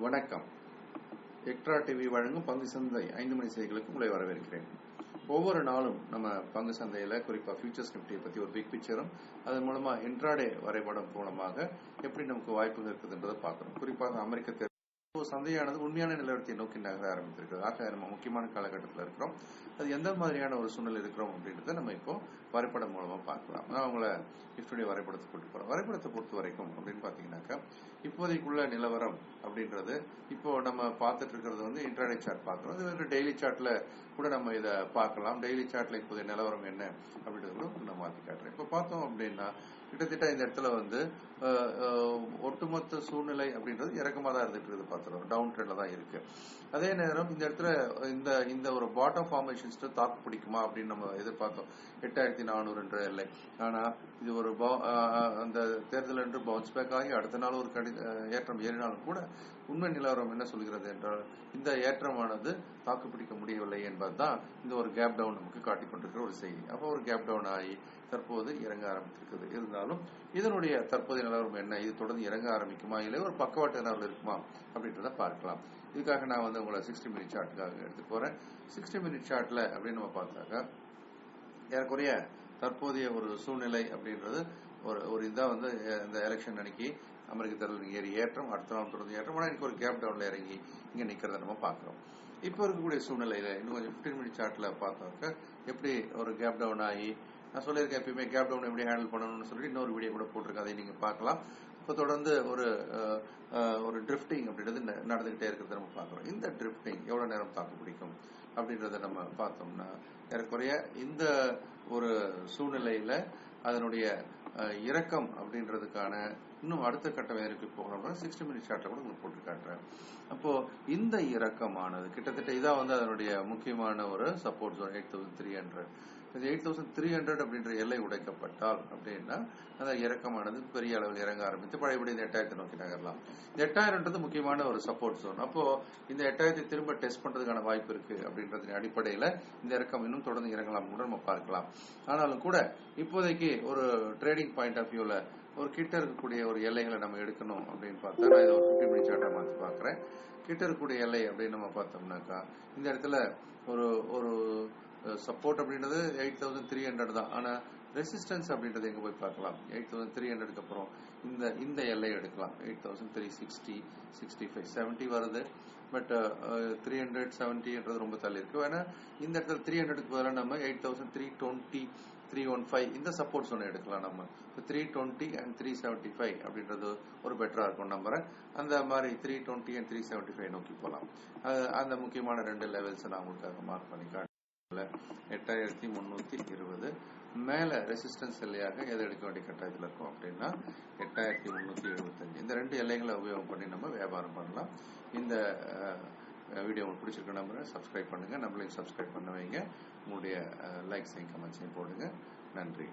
வணக்கம். Extra TV வழங்கும் பங்கு சந்தை ஐந்து மணி செய்திகளுக்கு உங்களை வரவேற்கிறேன். ஒவ்வொரு நாளும் நம்ம பங்கு சந்தையில குறிப்பா ஃபியூச்சர்ஸ் நிஃப்டியை பத்தி ஒரு பிக் பிக்சரும் அதன் மூலமா இன்ட்ராடே வரைபடம் மூலமாக எப்படி நமக்கு வாய்ப்புகள் இருக்குதுன்றதை பார்க்கணும். குறிப்பாக அமெரிக்க சந்தையானது உண்மையான நிலவரத்தை நோக்கி நகர ஆரம்பித்திருக்கிறது. ஆக நம்ம முக்கியமான காலகட்டத்தில் இருக்கிறோம். அது எந்த மாதிரியான ஒரு சூழ்நிலை இருக்கிறோம் அப்படின்றத நம்ம இப்போ வரைபடம் மூலமா பார்க்கலாம். நான் உங்களை இஃப்டுடைய வரைபடத்தை கூட்டு போறேன். வரைபடத்தை பொறுத்த வரைக்கும் அப்படின்னு பாத்தீங்கன்னாக்கா இப்போதைக்குள்ள நிலவரம் அப்படின்றது இப்போ நம்ம பார்த்துட்டு இருக்கிறது வந்து இன்டர்நெட் சார்ட் பார்க்கிறோம். இது வந்து டெய்லி சார்ட்ல கூட நம்ம இதை பார்க்கலாம். டெய்லி சார்ட்ல இப்போதைய நிலவரம் என்ன அப்படின்றது கூட நான் மாத்தி காட்டுறேன். இப்போ பார்த்தோம் அப்படின்னா கிட்டத்தட்ட இந்த இடத்துல வந்து ஒட்டுமொத்த சூழ்நிலை அப்படின்றது இறக்கமா தான் இருந்துட்டு இருக்குது பார்த்துருவோம் டவுன் ட்ரெண்ட்ல தான் இருக்கு. அதே நேரம் இந்த இடத்துல இந்த இந்த ஒரு பாட்டம் ஃபார்மேஷன்ஸ் தாக்கு பிடிக்குமா அப்படின்னு நம்ம எதிர்பார்த்தோம். எட்டாயிரத்தி நானூறு இல்லை எல்லை. ஆனா இது ஒரு பவு- அந்த தேர்தல் என்று பவுன்ஸ் பேக் ஆகி அடுத்த நாள் ஒரு கடி ஏற்றம் ஏறினாலும் கூட உண்மை நிலவரம் என்ன சொல்கிறது என்றால் இந்த ஏற்றமானது தாக்கு பிடிக்க முடியவில்லை என்பதுதான் இந்த ஒரு கேப் டவுன் நமக்கு காட்டிக் கொண்டிருக்கிற ஒரு செய்தி. அப்போ ஒரு கேப் டவுன் ஆகி தற்போது இறங்க ஆரம்பித்திருக்கிறது. இருந்தாலும் இதனுடைய தற்போதைய நிலவரம் என்ன? இது தொடர்ந்து இறங்க ஆரம்பிக்குமா? இல்லை ஒரு பக்கவாட்டு நிலவரம் இருக்குமா? அப்படின்றத பார்க்கலாம். இதுக்காக நான் வந்து உங்களை சிக்ஸ்டி மினிட் சார்ட்டுக்காக எடுத்துட்டு போறேன். சிக்ஸ்டி மினிட் சார்ட்ல அப்படின்னு நம்ம பார்த்தாக்கா ஏறக்குறைய தற்போதைய ஒரு சூழ்நிலை அப்படின்றது ஒரு ஒரு இதாக வந்து இந்த எலெக்ஷன் அன்னைக்கு அமெரிக்க தேர்தல் ஏறி ஏற்றம் அடுத்த நாள் தொடர்ந்து ஏற்றம். ஆனால் இன்னைக்கு ஒரு கேப் டவுன்ல இறங்கி இங்கே நிற்கிறத நம்ம பார்க்குறோம். இப்போ இருக்கக்கூடிய சூழ்நிலையில் இன்னும் கொஞ்சம் 15 மினிட் சார்ட்ல பார்த்தாக்க எப்படி ஒரு கேப் டவுன் ஆகி நான் சொல்லியிருக்கேன் எப்பயுமே கேப் டவுன் எப்படி ஹேண்டில் பண்ணணும்னு சொல்லி இன்னொரு வீடியோ கூட போட்டிருக்கேன் அதை நீங்கள் பார்க்கலாம். இப்போ தொடர்ந்து ஒரு ஒரு ட்ரிஃப்டிங் அப்படின்றது ந- நடந்துகிட்டே இருக்கிறத நம்ம பார்க்குறோம். இந்த ட்ரிஃப்டிங் எவ்வளோ நேரம் தாக்கு பிடிக்கும் அப்படின்றத நம்ம பார்த்தோம்னா ஏறக்குறைய இந்த ஒரு சூழ்நிலையில் அதனுடைய இறக்கம் அப்படின்றதுக்கான இன்னும் அடுத்த கட்ட வேலைக்கு போகணும்னா சிக்ஸ்டி மினிட் சார்ட்ல கூட உங்களுக்கு போட்டு காட்டுறேன். அப்போ இந்த இறக்கமானது கிட்டத்தட்ட இதான் வந்து அதனுடைய முக்கியமான ஒரு support zone eight thousand three hundred eight thousand three hundred அப்படின்ற எல்லை உடைக்கப்பட்டால் அப்படின்னா அந்த இறக்கமானது பெரிய அளவில் இறங்க ஆரம்பித்து பழையபடி இந்த எட்டாயிரத்தை நோக்கி நகரலாம். இந்த எட்டாயிரம்ன்றது முக்கியமான ஒரு சப்போர்ட் ஜோன் அப்போ இந்த எட்டாயிரத்தை திரும்ப டெஸ்ட் பண்றதுக்கான வாய்ப்பு இருக்கு அப்படின்றதின் அடிப்படையில் இந்த இறக்கம் இன்னும் தொடர்ந்து இறங்கலாம் கூட நம்ம பார்க்கலாம். ஆனாலும் கூட இப்போதைக்கு ஒரு ட்ரேடிங் பாயிண்ட் ஆஃப் வியூல ஒரு கிட்ட இருக்கக்கூடிய ஒரு எல்லைகளை நம்ம எடுக்கணும் அப்படின்னு பார்த்தா நான் இதை ஒரு ஃபிஃப்டி மினிட் சார்ட்டா மாற்றி பார்க்குறேன். கிட்ட இருக்கக்கூடிய எல்லை அப்படின்னு நம்ம பார்த்தோம்னாக்கா இந்த இடத்துல ஒரு ஒரு சப்போர்ட் அப்படின்றது எயிட் தௌசண்ட் த்ரீ ஹண்ட்ரட் தான். ஆனா ரெசிஸ்டன்ஸ் அப்படின்றது எங்க போய் பார்க்கலாம்? எயிட் தௌசண்ட் த்ரீ ஹண்ட்ரடுக்கு அப்புறம் இந்த இந்த எல்லை எடுக்கலாம். Eight thousand three sixty sixty five seventy வருது பட் த்ரீ ஹண்ட்ரட் செவன்ட்டின்றது ரொம்ப தள்ளி இருக்கு. ஏன்னா இந்த இடத்துல த்ரீ ஹண்ட்ரடுக்கு பதிலாக நம்ம eight thousand three twenty three one five இந்த சப்போர்ட்ஸ் ஒன்று எடுக்கலாம் நம்ம. Three twenty and three seventy five அப்படின்றது ஒரு பெட்டராக இருக்கும் நம்பரை அந்த மாதிரி three twenty and three seventy five நோக்கி போகலாம் அது- அந்த முக்கியமான ரெண்டு லெவல்ஸை நான் உங்களுக்காக மார்க் பண்ணி எட்டாயிரத்தி முன்னூத்தி இருபது. மேல ரெசிஸ்டன்ஸ் எல்லையாக எதை எடுக்க வேண்டிய கட்டாயத்தில் இருக்கும் அப்படின்னா எட்டாயிரத்தி முன்னூத்தி எழுபத்தஞ்சு. இந்த ரெண்டு எல்லைகளை உபயோகம் பண்ணி நம்ம வியாபாரம் பண்ணலாம். இந்த வீடியோ உங்களுக்கு பிடிச்சிருக்க நம்புறேன். சப்ஸ்கிரைப் பண்ணுங்க. நம்மளையும் சப்ஸ்கிரைப் பண்ண வைங்க. உங்களுடைய லைக்ஸையும் கமெண்ட்ஸையும் போடுங்க. நன்றி.